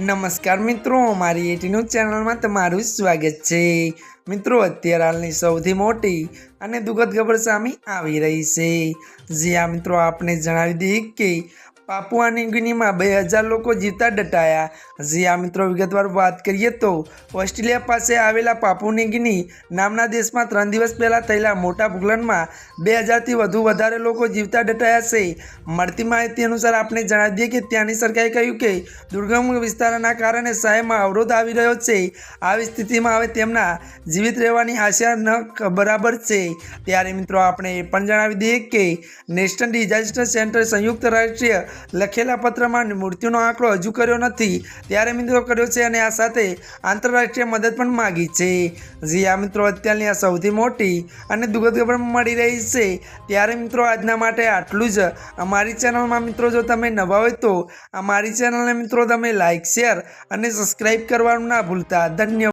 નમસ્કાર મિત્રો, મારી એટીનું ચેનલમાં તમારું સ્વાગત છે. મિત્રો, અત્યારે હાલની સૌથી મોટી અને દુઃખદ ખબર સામે આવી રહી છે. જ્યાં મિત્રો, આપને જણાવી દઈએ કે પાપુઆ ન્યૂગિનીમાં બે હજાર લોકો જીવતા દટાયા આ મિત્રો, વિગતવાર વાત કરીએ તો ઓસ્ટ્રેલિયા પાસે આવેલા પાપુ ન્યૂગિની નામના દેશમાં ત્રણ દિવસ પહેલાં થયેલા મોટા ભૂગલનમાં બે હજારથી વધુ વધારે લોકો જીવતા દટાયા છે. મળતી માહિતી અનુસાર આપણે જણાવી દઈએ કે ત્યાંની સરકારે કહ્યું કે દુર્ગમ વિસ્તારના કારણે શહેરમાં અવરોધ આવી રહ્યો છે. આવી સ્થિતિમાં હવે તેમના જીવિત રહેવાની આશા ન બરાબર છે. ત્યારે મિત્રો, આપણે એ પણ જણાવી દઈએ કે નેશનલ ડિઝાસ્ટર સેન્ટર સંયુક્ત રાષ્ટ્રીય લખેલા પત્રમાં મૃત્યુનો આંકડો હજુ કર્યો નથી, ત્યારે મિત્રો કર્યો છે અને આ સાથે આંતરરાષ્ટ્રીય મદદ પણ માગી છે. જી આ મિત્રો, અત્યારની આ સૌથી મોટી અને દુઃખદ ખબર મળી રહી છે. ત્યારે મિત્રો આજના માટે આટલું જ. અમારી ચેનલમાં મિત્રો જો તમે નવા હોય તો અમારી ચેનલને મિત્રો તમે લાઇક શેર અને સબસ્ક્રાઈબ કરવાનું ના ભૂલતા. ધન્યવાદ.